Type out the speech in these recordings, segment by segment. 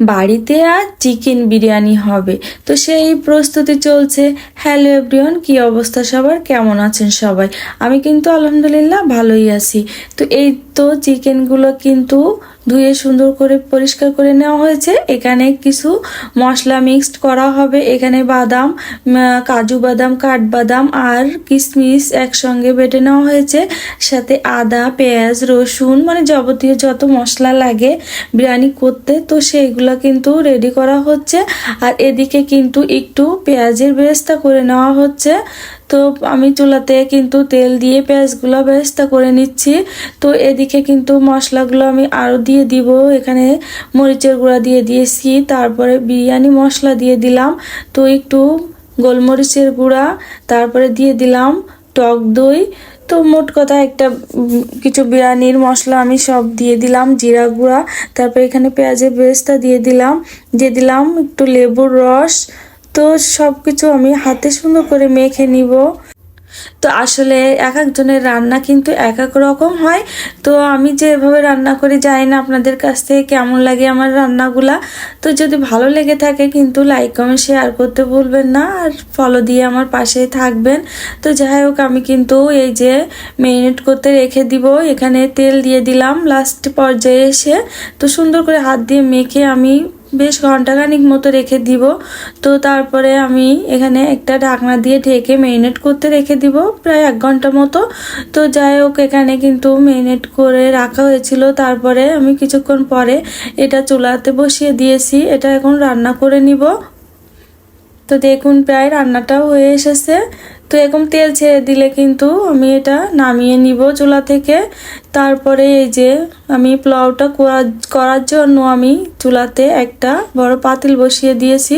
বাড়িতে আর চিকেন বিরিয়ানি হবে। তো সেই প্রস্তুতি চলছে। হ্যালো এভরিওয়ান কি অবস্থা সবার? কেমন আছেন সবাই? আমি কিন্তু আলহামদুলিল্লাহ ভালোই আছি। তো এই তো চিকেনগুলো কিন্তু ধুয়ে সুন্দর করে পরিষ্কার করে নেওয়া হয়েছে। এখানে কিছু মশলা মিক্সড করা হবে। এখানে বাদাম কাজু বাদাম, কাঠবাদাম আর কিশমিশ একসঙ্গে বেটে নেওয়া হয়েছে। সাথে আদা, পেঁয়াজ, রসুন মানে যাবতীয় যত মশলা লাগে বিরিয়ানি করতে, তো সেইগুলো কিন্তু রেডি করা হচ্ছে। আর এদিকে কিন্তু একটু পেঁয়াজের বেরেস্তা করে নেওয়া হচ্ছে। তো আমি চুলাতে কিন্তু তেল দিয়ে পেঁয়াজগুলো বেরেস্তা করে নিচ্ছি। তো এদিকে কিন্তু মশলাগুলো আমি আরও দিয়ে দিব। এখানে মরিচের গুঁড়া দিয়ে দিয়েছি, তারপরে বিরিয়ানি মশলা দিয়ে দিলাম। তো একটু গোলমরিচের গুঁড়া, তারপরে দিয়ে দিলাম টক দই। তো মোট কথা একটা কিছু বিরিয়ানির মশলা আমি সব দিয়ে দিলাম, জিরা গুঁড়া, তারপরে এখানে পেঁয়াজের বেস্তা দিয়ে দিলাম। দিয়ে দিলাম একটু লেবুর রস তো সব কিছু আমি হাতে সুন্দর করে মেখে নিব। তো আসলে এক একজনের রান্না কিন্তু এক এক রকম হয়। তো আমি যেভাবে রান্না করে যাই না আপনাদের কাছ থেকে কেমন লাগে আমার রান্নাগুলা। তো যদি ভালো লেগে থাকে কিন্তু লাইক কমেন্ট শেয়ার করতে ভুলবেন না। আর ফলো দিয়ে আমার পাশে থাকবেন। তো যাই হোক, আমি কিন্তু এই যে মেরিনেট করতে রেখে দিব। এখানে তেল দিয়ে দিলাম লাস্ট পর্যায়ে এসে। তো সুন্দর করে হাত দিয়ে মেখে আমি বেশ ঘন্টাখানিক মতো রেখে দিব। তো তারপরে আমি এখানে একটা ঢাকনা দিয়ে ঢেকে মেরিনেট করতে রেখে দিব, প্রায় এক ঘণ্টা মতো। তো যাই হোক, এখানে কিন্তু মেরিনেট করে রাখা হয়েছিল। তারপরে আমি কিছুক্ষণ পরে এটা চুলাতে বসিয়ে দিয়েছি। এটা এখন রান্না করে নিব। তো দেখুন, প্রায় রান্নাটাও হয়ে এসেছে। তো এরকম তেল ছেড়ে দিলে কিন্তু আমি এটা নামিয়ে নিব চুলা থেকে। তারপরে এই যে আমি পোলাওটা করার জন্য আমি চুলাতে একটা বড় পাতিল বসিয়ে দিয়েছি।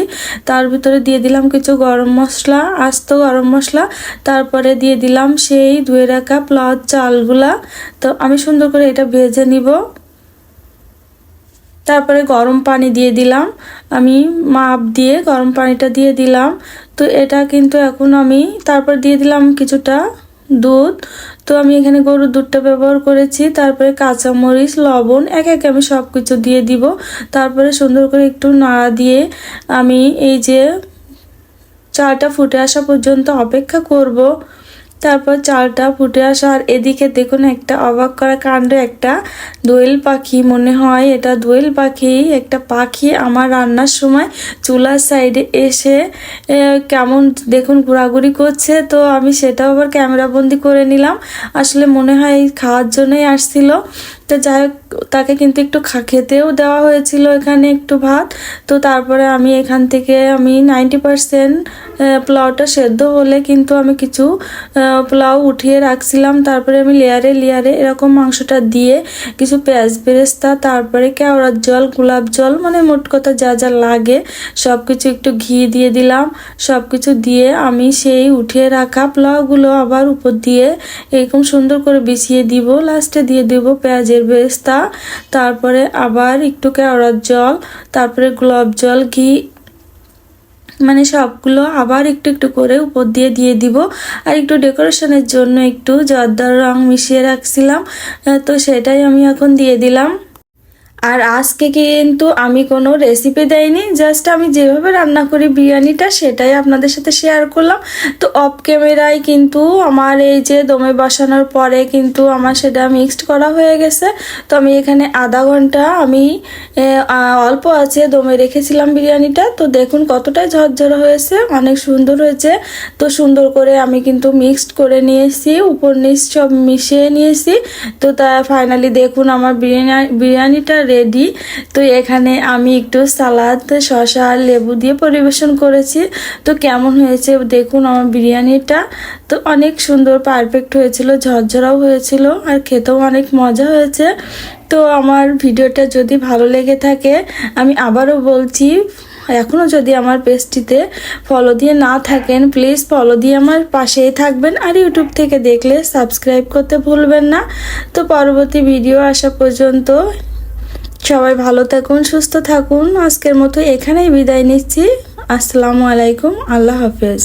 তার ভিতরে দিয়ে দিলাম কিছু গরম মশলা, আস্ত গরম মশলা। তারপরে দিয়ে দিলাম সেই ধুয়ে রাখা পোলাওর চালগুলা। তো আমি সুন্দর করে এটা ভেজে নিব। তারপরে গরম পানি দিয়ে দিলাম। আমি মাপ দিয়ে গরম পানিটা দিয়ে দিলাম। তো এটা কিন্তু এখন আমি তারপর দিয়ে দিলাম কিছুটা দুধ। তো আমি এখানে গরুর দুধটা ব্যবহার করেছি, তারপরে কাঁচামরিচ, লবণ, এক এক আমি সব কিছু দিয়ে দিব। তারপরে সুন্দর করে একটু নাড়া দিয়ে আমি এই যে চাটা ফুটে আসা পর্যন্ত অপেক্ষা করব। তারপর চালটা ফুটে আসা আর এদিকে দেখুন একটা অবাক করা কাণ্ড, একটা দোয়েল পাখি মনে হয়। এটা দোয়েল পাখি, একটা পাখি আমার রান্নার সময় চুলার সাইডে এসে কেমন দেখুন ঘোরাঘুরি করছে। তো আমি সেটাও আবার ক্যামেরাবন্দি করে নিলাম। আসলে মনে হয় খাওয়ার জন্যই আসছিল। তো যাই হোক, তাকে কিন্তু একটু খেতেও দেওয়া হয়েছিল এখানে একটু ভাত। তো তারপরে আমি এখান থেকে আমি নাইনটি পারসেন্ট পোলাওটা সেদ্ধ হলে কিন্তু আমি কিছু পোলাও উঠিয়ে রাখছিলাম। তারপরে আমি লেয়ারে লেয়ারে এরকম মাংসটা দিয়ে কিছু পেঁয়াজ বেরেস্তা, তারপরে কেওড়ার জল, গোলাপ জল মানে মোট কথা যা যা লাগে সব কিছু একটু ঘি দিয়ে দিলাম। সব কিছু দিয়ে আমি সেই উঠিয়ে রাখা পোলাওগুলো আবার উপর দিয়ে এরকম সুন্দর করে বিছিয়ে দিব লাস্টে দিয়ে দিব পেঁয়াজের বেরেস্তা তারপরে আবার একটু কেওড়ার জল, তারপরে গোলাপ জল, ঘি মানে সবগুলো আবার একটু একটু করে উপর দিয়ে দিয়ে দিব। আর একটু ডেকোরেশনের জন্য একটু জর্দার রং মিশিয়ে রাখছিলাম তো সেটাই আমি এখন দিয়ে দিলাম। আর আজকে কিন্তু আমি কোনো রেসিপি দেয়নি জাস্ট আমি যেভাবে রান্না করি বিরিয়ানিটা সেটাই আপনাদের সাথে শেয়ার করলাম। তো অফ ক্যামেরায় কিন্তু আমার এই যে দমে বসানোর পরে কিন্তু আমার সেটা মিক্সড করা হয়ে গেছে। তো আমি এখানে আধা ঘণ্টা আমি অল্প আছে দমে রেখেছিলাম বিরিয়ানিটা। তো দেখুন কতটাই ঝরঝরে হয়েছে, অনেক সুন্দর হয়েছে। তো সুন্দর করে আমি কিন্তু মিক্সড করে নিয়েছি, উপর নিচ সব মিশিয়ে নিয়েছি। তো তা ফাইনালি দেখুন আমার বিরিয়ানি, বিরিয়ানিটা রেডি তো এখানে আমি একটু সালাদ, শসা আর লেবু দিয়ে পরিবেশন করেছি। তো কেমন হয়েছে দেখুন আমার বিরিয়ানিটা। তো অনেক সুন্দর পারফেক্ট হয়েছিল, ঝরঝরাও হয়েছিল আর খেতেও অনেক মজা হয়েছে। তো আমার ভিডিওটা যদি ভালো লেগে থাকে, আমি আবারও বলছি এখনও যদি আমার পেজটিতে ফলো দিয়ে না থাকেন প্লিজ ফলো দিয়ে আমার পাশেই থাকবেন আর ইউটিউব থেকে দেখলে সাবস্ক্রাইব করতে ভুলবেন না। তো পরবর্তী ভিডিও আসা পর্যন্ত সবাই ভালো থাকুন সুস্থ থাকুন। আজকের মতো এখানেই বিদায় নিচ্ছি। আসসালামু আলাইকুম। আল্লাহ হাফেজ।